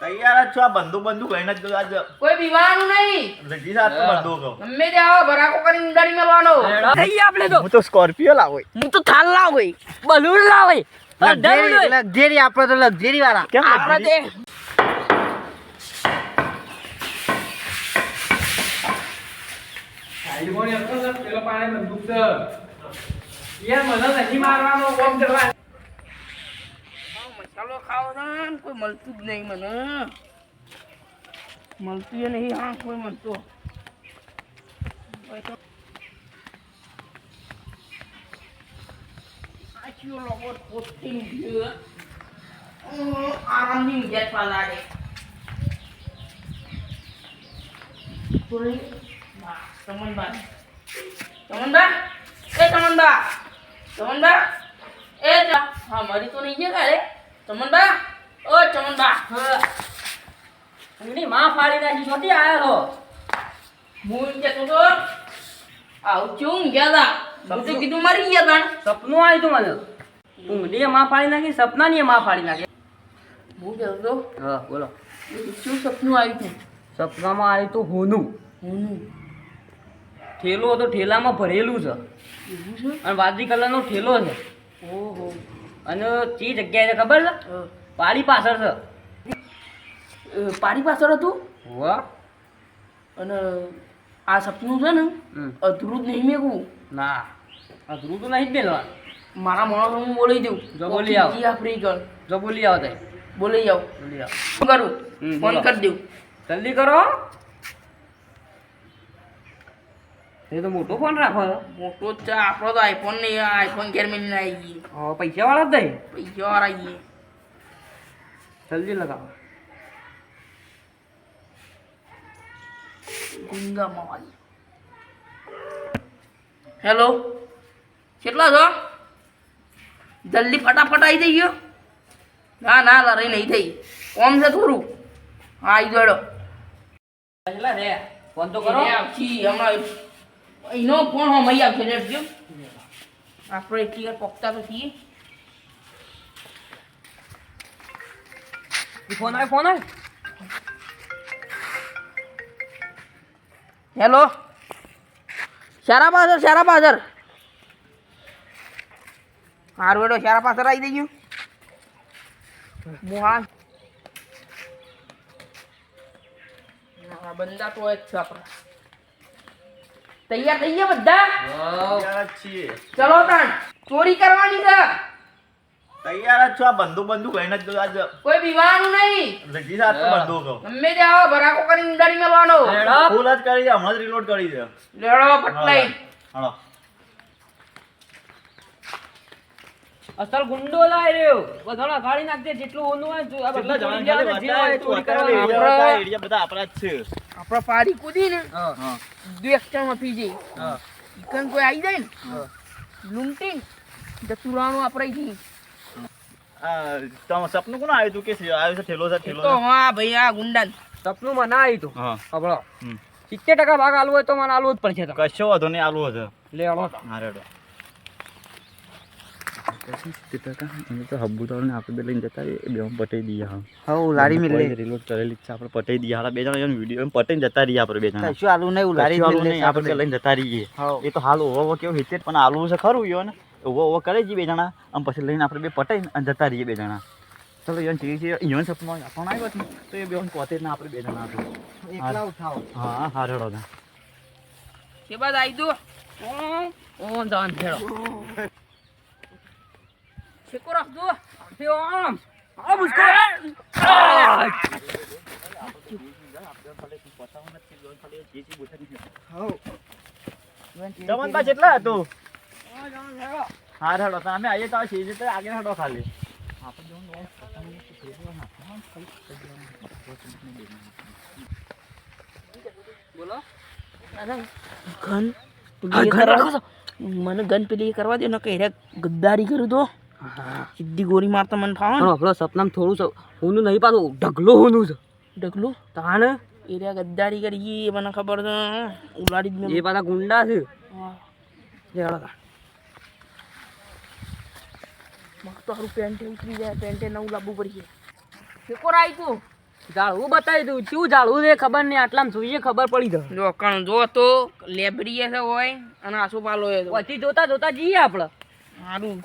તૈયાર જ છો. આ બંદૂક બંદૂક લઈને જ આજ. કોઈ બીવાનું નહીં. જગદીશ સાત તો બંદૂક ગમે તે આવો ભરાકો કરી ઉડાડી મેલવાનો થઈ આપણે તો. હું તો સ્કોર્પિયો લાવો. હું તો થાલ લાવો. બલૂન લાવો. લક્ઝરી આપણે તો લક્ઝરી વાળા આપણે તે મસાલો ખાવો છે ને કોઈ મળતું જ નહીં મને. મળતું નહીં, હા, કોઈ મળતું. કોઈ તો નહીં ગયા કાલે? ચમનબા? ઓ ચમનબા. હા. એમની માં ફાડી નાખી છોટી આયા છો? હું ઊંઘ્યા તો આવું ચેવું ઊંઘ્યા તા? હું તો કીધું મરી ગયા તા. સપનું આવ્યું તું મને. ઊંઘની માં ફાડી નાખી સપનાની માં ફાડી નાખી. હું કહેતો તો હા બોલો. શું સપનું આવ્યું તું સપનામાં આવ્યું તું હોનું. હોનું. ઠેલો તો ઠેલામાં ભરેલું છે. છે? અને વાદળી કલરનો ઠેલો છે. ઓહો. અને ચી જગ્યાએ છે ખબર છે? પાડી પાછળ છે. પાડી પાછળ હતું? વાહ અને આ સપનું છે ને. અધૂરું નહીં મેકવું. ના અધૂરું તો નહીં જ મેળવા મારા માણસો હું બોલી દઉં. જો બોલી આવ. જી આપણી ગણ જો બોલી આવો તે. બોલી આવ. બોલી આવ. શું કરું? ફોન કરી દઉં. જલ્દી કરો એ તો મોટો ફોન રાખો. મોટો જ છે આપણો તો આઈફોન નહીં આઈફોન ઘેર મેળીને આવી ગઈ. હવે પૈસા વાળા જ નહીં. પૈસા વાળા આવીએ. જલ્દી લગાવો. ગુંગામાં વાળી હેલો કેટલા છો? જલ્દી ફટાફટ આવી જઈએ ના ના લડાઈ નહીં થઈ. કોમ છે થોડું? હા આવી ગયો પહેલા રે ફોન તો કરો. હમણાં એનો ફોન હમણાં આવશે લેટજો આપણે એટલી વાર પોકતા તો છીએ. ફોન આવે ફોન આવે. હેલો. શારા પાછળ શારા પાછળ. હારું હેડો શારા પાછળ આવી દઈ ગયું હા હા, બંદા તો જ છે આપણા. તૈયાર થઈ ગયા બધા? ચલો તાણ ચોરી કરવાની છે. તૈયાર જ છો આ બંદૂક બંદૂક લઈને જ આજ. કોઈ બીવાનું નહીં. લગી સાત તો બંદૂક. કહું ગમે તે આવો ભરાકો કરીને ઉડાડી મેલવાનો. ફૂલ જ કરી દે હમણાં જ રીલોડ કરી દે લેડો પટલાઈ. હાલો. અસલ ગુંડો લાય રહ્યો. બધાના કાઢી નાખજે જેટલું ઓનું હોય આ બધા ચોરી ગયા હોય, જે હોય એ ચોરી કરવા બધા આપણા જ છે. આપણે પાડી કૂદી ને બે એક્સ્ટ્રામાં પી જઈ ચિકન કોઈ આવી જાય ને હા. તો ચુરાણું આપણે જઈ સપનું કોનું આવ્યું હતું કે આવ્યું છે ઠેલો છે ઠેલો તો હા ભાઈ આ ગુંડા સપનું મને આવ્યું હતું હા. હબળો સિત્તેર ટકા ભાગ આલવો હોય તો મને આલવો જ પડશે કશો વાંધો નહીં આલવો છે લે આલો હા રેડો. તો હબ્બુ તો આપણે લઈને જતા રહીએ. બે પટાઈ દઈએ હા. ઉલારી મિલે રિલોડ કરેલી છે આપણે પટાઈ દઈએ. હાલા બે જણા વીડિયો પટાઈને જતા રહીએ આપણે બે જણા. શું આલુ નહીં ઉલારી મિલે આપણે લઈને જતા રહીએ. એ તો હાલ ઓવો કેવું હિતે પણ આલુ છે ખરું યો ને. ઓવો ઓવો કરે છે બે જણા. આમ પછી લઈને આપણે બે પટાઈ અને જતા રહીએ બે જણા. ચલો યન ચીજ છે યોન સપનો આપણને આવ્યો છે ને, તો એ બે પોતે ના આપણે બે જણા આપણે એકલા ઉઠાવો. હા હા રડો ના. કે બાદ આવી દો ઓ જાન ફેરો છેકો રાખજો ફેરો આમ આ બુસકો જમનબા કેટલા હતું હા રેડો તમે આવીએ તો છે જ તો આગળ હેડો ખાલી બોલો ગન મને ગન પેલી કરવા દે ને કે ગદ્દારી કરું તો સીધી ગોળી મારતા મને ફાવે ને આપણો સપનામાં થોડું સ- હોનું નહીં પાછું ઢગલો હોનું છે. ઢગલો? તાણ? એરિયા ગદ્દારી કરી એ મને ખબર છે મેં. એ પાછા ગુંડા છે. હા. મગ તો હારું પેન્ટે ઉતરી જાય પેન્ટે નવું લાવવું પડી શેકોર આવી તું? ઝાડવું બતાવી દઉં શું ઝાડવું છે ખબર નહીં આટલામાં જોઈએ ખબર પડી જાય. જો કણ જો તો લેબરી છે હોય અને આસુ પાલો પછી જોતા જોતા જઈએ આપણે. સારું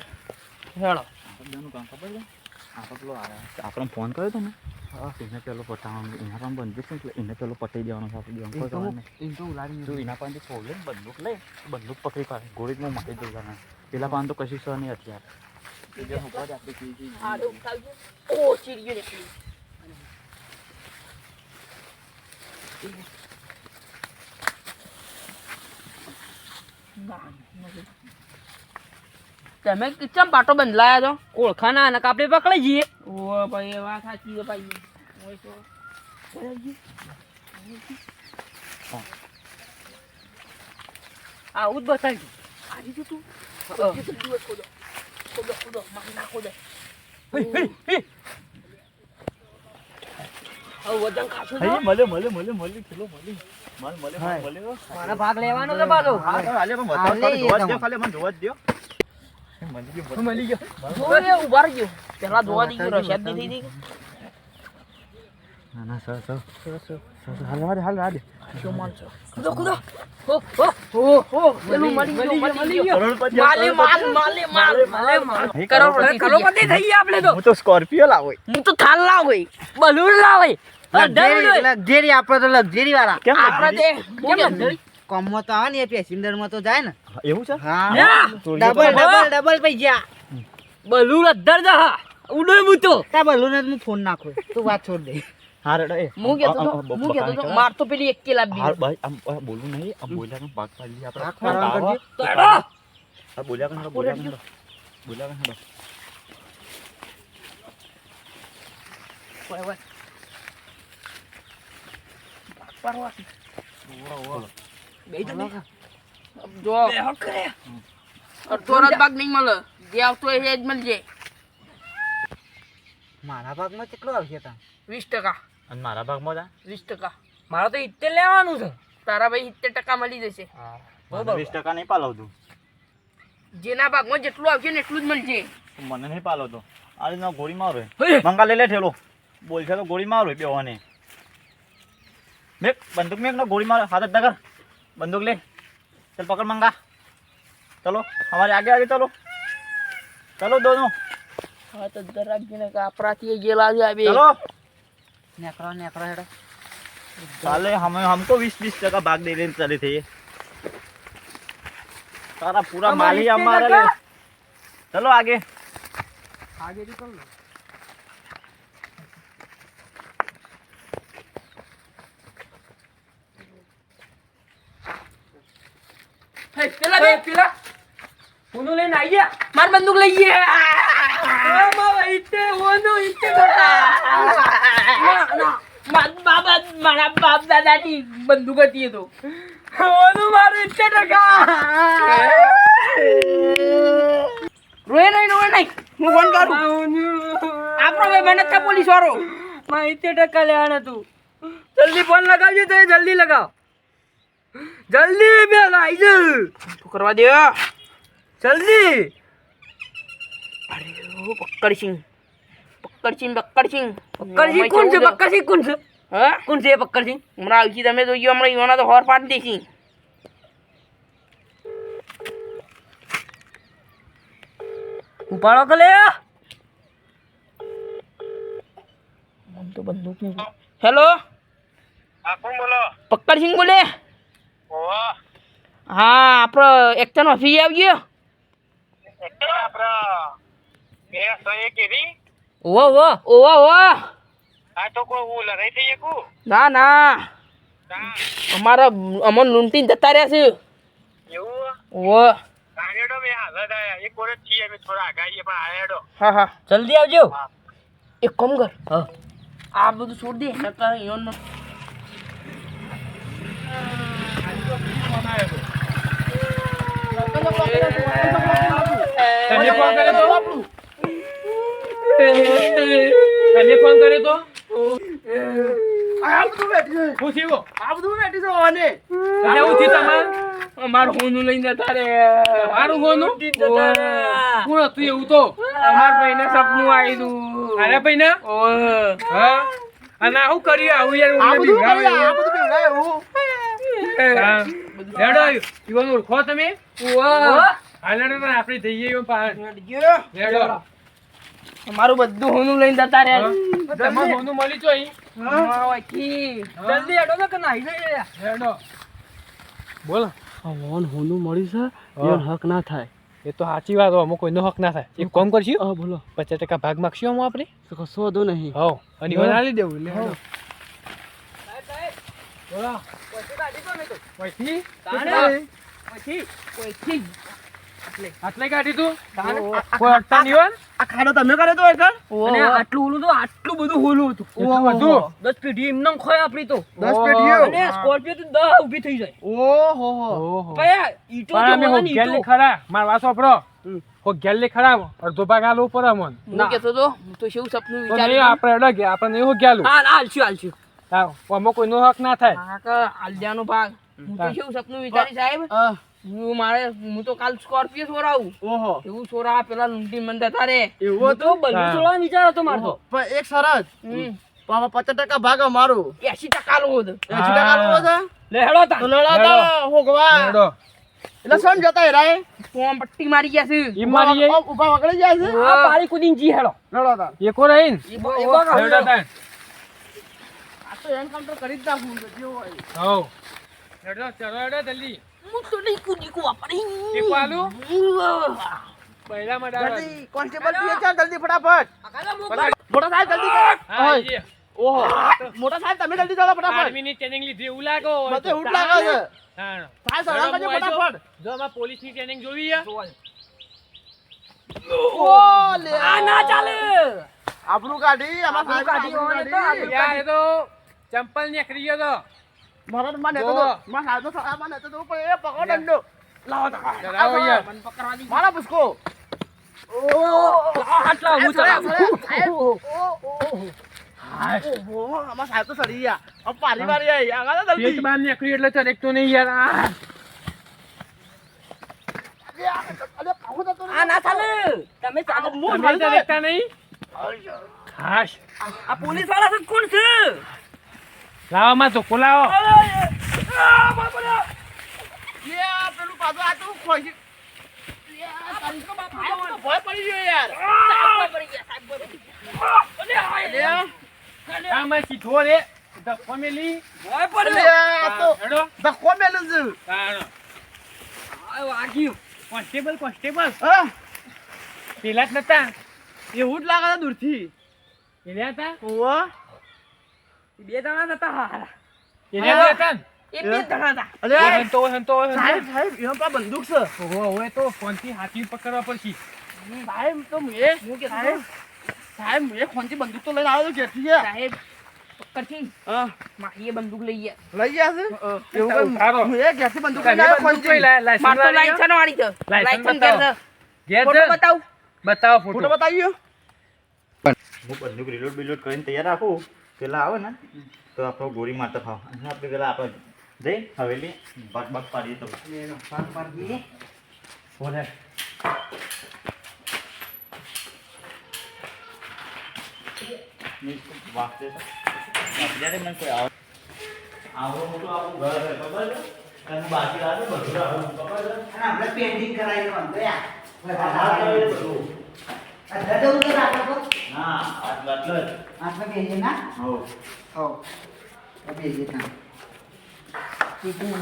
હેડો બેનું કામ ખબર છે? આપણે ફોન કર્યો હતો ને? એને પેલો પટાવવાનો. એના પણ બંદૂક છે એટલે એને પેલો પટાઈ દેવાનો છે આપણે એના પાસે છોડ લે ને બંદૂક લે બંદૂક પકડી પાડે. ગોળીમાં મારી દઉં જાણે પેલા પાન તો કશી સહ નહીં અત્યારે એ જે ઉપર આપણે કીધી હતી. સારું ખાવજો ઓ ચીડિયો નીકળી તમે ચમ પાટો બંધલાયા છો? ઓળખાના અને આપણે પકડી જઈએ. ઓ ભાઈ એ વાત સાચી છે ભાઈ. ઓય આવું જ બતાવી દઉં આવી જો તું? મારી દે ભાગ લેવાનો છે પાછો. હા, તો હાલે પણ બતાવો, હાલે ખાલી જોવા જ એકદમ. મળી ગયું, મળી ગયું. ગયો જો એ ઊભા રહેજો પેલા જોવા દીધું રશિયાદ નહીં થઈ ના ના sir sir sir sir sir હાલ હાલ હાલ હાલ ગઈ માનસો કૂદો કૂદો હો હો હો હો પેલું મળી ગયું મળી ગયું માલે માલ માલે માલ માલે માલ કરોડપતિ કરોડપતિ થઈ ગયા આપણે તો હું તો સ્કોર્પિયો લાવો હું તો થાલ લાવ બલૂન લાવે લક્ઝરી લક્ઝરી આપણે તો લક્ઝરી વાળા કેમ આપડે તે કેમ લંગડી? કોમમાં તો આવે ને એ પેસેન્જરમાં તો જાય ને એવું છે? હા. યા! ડબલ ડબલ ડબલ પૈસા. બલૂન અદ્ધર જા. ઉડો હું તો બલૂન જ હું ફોન નાખો. તું વાત છોડ દે. હા રેડો એ હું કહેતો તો હું કહેતો તો માર તો પેલી એક કેલા હા, ભાઈ આમ બોલું નહીં. આમ બોલ્યા કે ભાગ પાડી આપણે. ભાગ પાડવાનું કરજે. તો હેડો. હા, બોલ્યા કે બોલ્યા કે બોલ્યા kan હેડો. બોલ્યા kan હેડો. જો. અડધો રાત ભાગ નહીં મળે. જે આવતો હોય એ જ મળજે. મારા ભાગમાં કેટલો આવશે તા વીસ ટકા. અને મારા ભાગમાં જા. વીસ ટકા. મારે તો ઇત્તેર લેવાનું છે. તારા ભાઈ ટકા મળી જશે. વીસ ટકા નહીં પાલવતું. જેના ભાગમાં જેટલું આવશે ને એટલું જ મળશે મને નહીં પાલવતો. આ રીતના ગોળી મારો. મંગા લઈ લે ઠેલો. બોલ છે તો ગોળી મારો બેવાને મેં બંદૂક મેં ના ગોળી મારો હાથ અડ્ડા કર. બંદૂક ले चल पकड़ मंगा चलो हमारे आगे आगे चलो चलो दोनों हाँ तो दराक गिने का कहा अपराधी ये ला दिया अभी चलो नेकरा नेकरा हेड़ा साले हमें हमको बीस बीस जगह भाग दे देने चले थे सारा पूरा माल हमारे चलो आगे आगे भी चलो હે, પેલા બે પેલા. ઉનું લઈને આવી ગયા માર બંદૂક લઈ ગયા આમાં ઇત્તેર ઓનું ઇત્તેર ના. મારા બાબા મારા બાપ દાદાની બંદૂક હતી તો. મારું ઇત્તેર ટકા રોય નહીં રોય નહીં. હું ફોન કરું. આપણો ભાઈ મહેનત છે પોલીસ વાળો માં ઇત્તેર ટકા લેવાના તું. જલ્દી ફોન લગાવજો તો જલ્દી લગાવ. જલ્દી બે આવી જ શું કરવા દે. જલ્દી. પક્કડસિંહ. પક્કડસિંહ પક્કડસિંહ. પક્કડસિંહ કોણ છે? પક્કડસિંહ કોણ છે? હા? કોણ છે પક્કડસિંહ? હમણાં આવી તમે જોઈ હમણાં ઈવાના તો હોર પાડી દેશી. ઉપાડો કલે લે? આમ તો બંદૂક નહીં હેલો? પક્કડસિંહ બોલે. હા આપણો એક્શન ઓફિસ આવજો. ઓવો ઓવો ઓવા ઓવા ના ના. અમારા અમન લૂંટીને જતા રહ્યા છે ઓ હા હા. જલ્દી આવજો. એક કામ કર. હા. આ બધું છોડી દે નકર ઈવન તને તો? તો? આ બધું બેઠી છો હોનું લઈને તારે. મારું હોનું? કોણ હતું એવું તો? અમાર ભાઈને સપનું આવ્યું અરે ભાઈને? હા. અને આવું કર્યું આવું યાર આ બધું આ બધું પીવડાવે એવું. હા. ઈવન ઓળખો તમે? આપણે જઈએ મારું બધું હોનું લઈને જતા રહ્યા તમારું સોનું મળી તો અહીં? જલ્દી હેડો ને કે નાહી જઈએ હેડો બોલ. હોન હોનું મળી છે હા. હક ના થાય. એ તો સાચી વાત અમુક કોઈનો હક ના થાય. એક કોમ કરશું? હા બોલો. પચાસ ટકા ભાગ માગશું અમુક આપણે? તો કશો વધુ નહીં. હો અને ઈવન આલી દેવું. લે હેડો. બોલો. પછી પછી કોઈથી? આટલે. કાઢી તું? કોઈ અડતા નહીં હોય આ ખાડો તમે કરે તો એક અને આટલું ઓલું તો આટલું બધું હોલું હતું. એટલું બધું? દસ પેઢી એમને ખોય આપણી તો. દસ પેઢીઓ? અને સ્કોર્પિયો તો દસ ઊભી થઈ જાય. પયા ઈટો તો ને ખરા. માર વાસો આપણો હમ. હોગેલ ને ખરા અડધો ભાગ આલો ઉપર અમન. હું કહેતો તો તો શું સપનું આપણે અડગ આપણે નહીં હોગ્યાલું હાલ હા આમાં કોઈનો હક ના થાય. કાકા આલજાનો ભાગ. હું તો શું સપનું વિચારી સાહેબ? હા. મારે હું તો કાલ સ્કોર્પિયો છોરાવું ઓહો. એવું છોરા પેલા લુંટી મંદિર તારે એવું હા. તો બધું છોડવાનો વિચાર હતો મારતો પણ એક સરસ. પાપા પચાસ ટકા ભાગ મારો એસી ટકા લો એસી ટકા લો લેડો તા લેડો તા હોગવા. લેડો. એટલે સમ જતા હેરાય ફોમ પટ્ટી મારી ગયા છે. ઈ મારી ઊભા ઊભા જાય છે? આ પાડી કુદીન જી હેડો. લેડો તા એકો રહીન. એ બ- હેડો. તા આ તો એન્કાઉન્ટર કરી જ નાખું તો હોય. હો હેડો ચલો હેડો જલ્દી. તો નહીં કૂદી કૂવા પડી. એક આલુ પહેલા માં જલ્દી કોન્સ્ટેબલ પીએ ચાલ જલ્દી ફટાફટ. મોટા સાહેબ જલ્દી કરો. ઓહો. મોટા સાહેબ તમે જલ્દી ચાલો ફટાફટ. આર્મી ની ટ્રેનિંગ લીધી એવું લાગો બધે ઉઠ લાગે છે. હા. સાહેબ સલામ કરજો ફટાફટ. જો આમાં પોલીસની ટ્રેનિંગ જોવી છે? ઓ લે. આ ના ચાલે. આપણું કાઢી આમાં સાહેબ કાઢી, આપણું તો. તો ચંપલ નીકળી ગયો તો. મારા માં નેતો જો. તો મારા સાહેબ તો સાહેબ નેતો તો પણ એ પકડો દંડો લાવો તો ચલાવો યાર મને પકડવા દી. મારા પુષ્કો હાથ લાવ, હું ચલાવું. ઓહો આમાં સાહેબ તો સડી ગયા હવે પારી વારી આવી આગળ જલ્દી બહાર નીકળ્યું એટલે ચડક તો નહીં યાર આ. આ ના ચાલે તમે ચાલો મોં તમે. ચડકતા નહીં હાશ આ પોલીસવાળા છે કોણ છે લાવો માં ધોકો લાવો આ પેલું પાછું આ તો ખોઈ લે, આ તારી તો બાપ તો ભય પડી ગયો યાર લે, આમાં સીધો રે ધક્કો મેલી લે, આ તો હેડો. ધક્કો મેલું છે તાણો. વાગ્યું કોન્સ્ટેબલ કોન્સ્ટેબલ. પેલા જ નતા. એવું જ લાગે દૂરથી. પેલા હતા? ઓહો. બે જણા હતા હારા. પેલા જ હતા ને? એ બે જણા હતા. અરે હંતો હંતો હંતો. સાહેબ સાહેબ એમાં પા બંદૂક છે. ઓહો, હવે તો ફોનથી હાથી પકડવા પડશે. સાહેબ તો મેં હું કે સાહેબ સાહેબ મેં ખોનથી બંદૂક તો લઈને આવ્યો ઘેરથી સાહેબ પકડથી. હા. માહીએ બંદૂક લઈ ગયા. લઈ ગયા છે? એવું. કઈ મેં ઘેરથી બંદૂક લઈને આવ્યો લાયસન્સ માર તો? લાયસન્સ વાળી છે. બતાવો. ઘેર. ઘેર? બતાવ. બતાવો ફોટો. બતાવ્યો હું બંદૂક રિલોડ બિલોડ કરીને તૈયાર રાખું. પેલા આવે ને તો આપણો ગોળી મારતા ફાવ અને આપણે પેલા આપણે જઈ હવેલી ભાગ બાગ પાડીએ તો. ભાગ પાડીએ બોલે અત્યારે મને કોઈ આવે આવડો મોટો આપણું ઘર છે ખબર છે? બાકી આવે બધું આવું ખબર છે? આપણે પેન્ટિંગ કરાવી દેવાનું ગયા બધું રાખો હા આટલું આટલું જ. આટલું બેસીએ ના? હો. હો. બેસીએ ના. તું હમ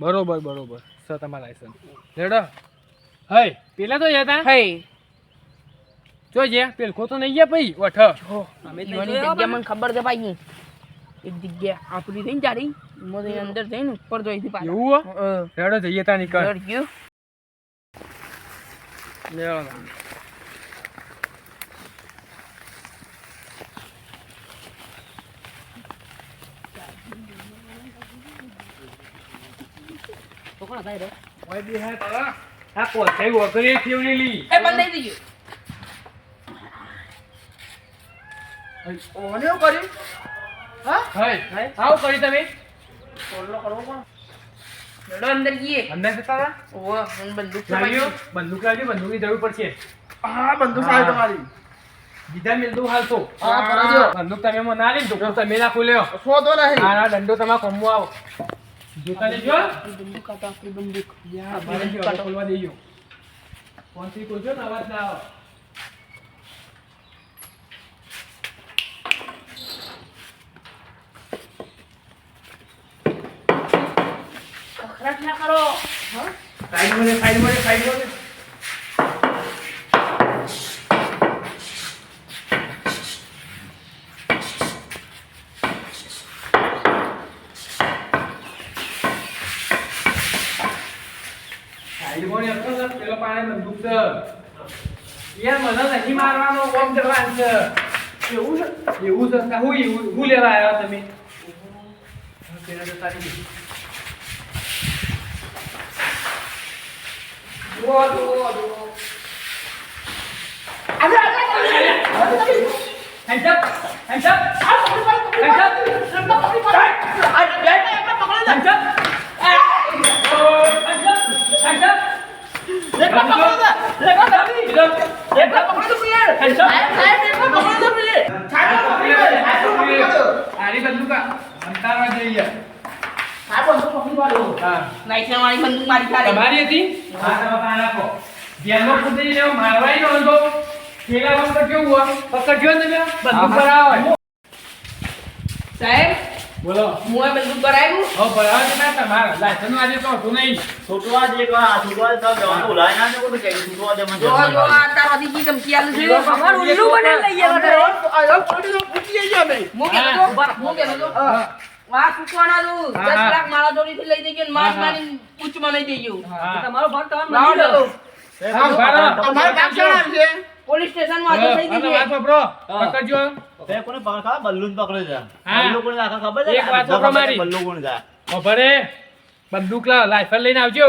બરોબર બરોબર. સર તમારું લાયસન્સ રેડો. હઈ પેલા તો જતા હે જો જે પેલકો તો નહીં ગયા ભાઈ ઓઠ. અમે તો જગ્યા મને ખબર છે ભાઈ. એક જગ્યા આપણી થઈ ને એમાં અંદર જઈને ઉપર જોઈ હતી પાછા એવું હો? જઈએ તા નીકળ. કોણ થાય રે ઓય બી હે તારા. આ કોથાઈ વગરે થેવલી એ બંધ થઈ ગયું ઓને એવું કર્યું? હા? હઈ આવું કર્યું તમે? કોલ્લો કરવો પણ. હેડો અંદર ગઈએ અંદર જતા ઓવો મને બંદૂક લાવ્યો? બંદૂક લાવજો બંદૂકની જરૂર પડશે. હા બંદૂક આવે તમારી. બીજા મિલતું હાલ તો હા, કરાવજો. બંદૂક તમે મને ના લીધું તો તમે ના ખોલ્યો શોધો નહીં. હા દંડો તમારે કોમવો આવો. જોતા લેજો બંદૂક. કાઢો આપણી બંદૂક અમારે જો હવે ખોલવા દેજો. ફોનથી ખોલજો ને અવાજ ના આવે. ખરાબ ના કરો. સાઈડ મળે સાઈડ મળે સાઈડ મળે સાઈડ મળે એમ તો સર, પેલો પાણે બંદૂક છે યાર મને નહીં મારવાનો ઓમ જવાન છે એવું છે એવું છે કા હું એવું હું લેવા આવ્યા તમે પેલા જતા નહીં જુઓ જુઓ જુઓ Hands up! Hands up! Hands up! Hands up! Hands up! એકલા પકડો ને. એકલા પકડી. એકલા પકડી તો યાર. સાહેબ, સાહેબ, એકલા પકડી તો યાર. સાહેબ, પકડી લો. સાહેબ, પકડી. આરી બંદૂકા અંતારવા જઈએ સાહેબ બંદૂક પકડી પાડો હા નાઈસા વાળી બંદૂક મારી કાઢે તમારી હતી હા તમે પાન આપો ધ્યાનમાં કૂદી લેવો મારવાય નો હતો પેલા વખત કેવું હોય પકડજો ને બંદૂક ભરાવો સાહેબ બોલો. હું આ બંદૂક ભરાયું હવે ભરાવો ના ને તમારા લાયસન્સ આજે તો હતું નહીં. છોટવા દે તો આ છોટવા તો જવાનું. ભૂલાય ના જો કે છોટવા દે મને જો જો આ તારાથી જી ધમકી આલું છે. ખબર ઉલ્લુ બને લઈ અમે રોજ- આ કોડી પકડી ફૂટી પૂછી જઈએ અમે. હું કહેતો તો બર- હું તો ચૂકવાના તું. હા, લાખ મારા જોડીથી લઈ જઈએ ને મારી હા, હા. મારી ઉચ્ચમાં લઈ દેજો તમારો ભાગ તમારે મળી ડલો. હા ભરો તમારો કામ ચાલે છે. પોલીસ સ્ટેશનમાં હાજર થઈ ગઈ વાત વાપરો. પકડજો. તે કોને પકડ ખબર બલ્લુ પકડે છે. બલ્લુ કોને રાખે ખબર છે? એક વાત વાપરો મારી. બલ્લુ કોને જાય ખબરે બંદૂક લા લાયસન્સ લઈને આવજો.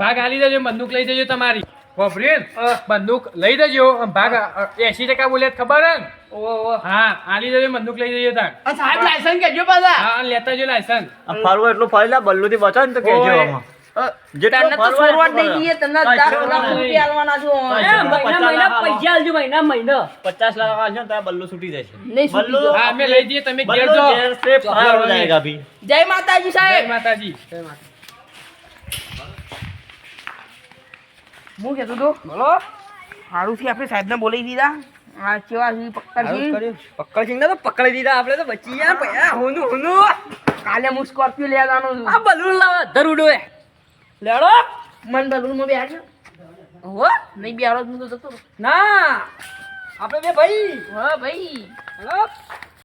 ભાગ આલી દેજો બંદૂક લઈ જજો તમારી. ખબરે બંદૂક લઈ દેજો. ભાગ એસી ટકા બોલે ખબર હે? હા આલી દેજો બંદૂક લઈ જજો તાર. સાહેબ લાયસન્સ કેજો પાછા. હા લેતા જો લાયસન્સ ફરવો એટલું ફરેલા બલ્લુ થી બચાવ ને તો કેજો. આમાં. તને તો તો બલ્લો છૂટી જશે. સાહેબ ને બોલી. દીધા. આ કેવા છે પક્કડ પક્કડ સિંહ તો પકડી દીધા આપણે તો બચી ગયા પૈસા હોનું કાલે હું સ્કોર્પિયો લેવાનું આ બલૂન લાવ ધર લેડો. મન બલૂનમાં બેહાડજો હો નહીં બેહાડો હું તો જતો. ના આપણે બે ભાઈ. હા ભાઈ. હેલો.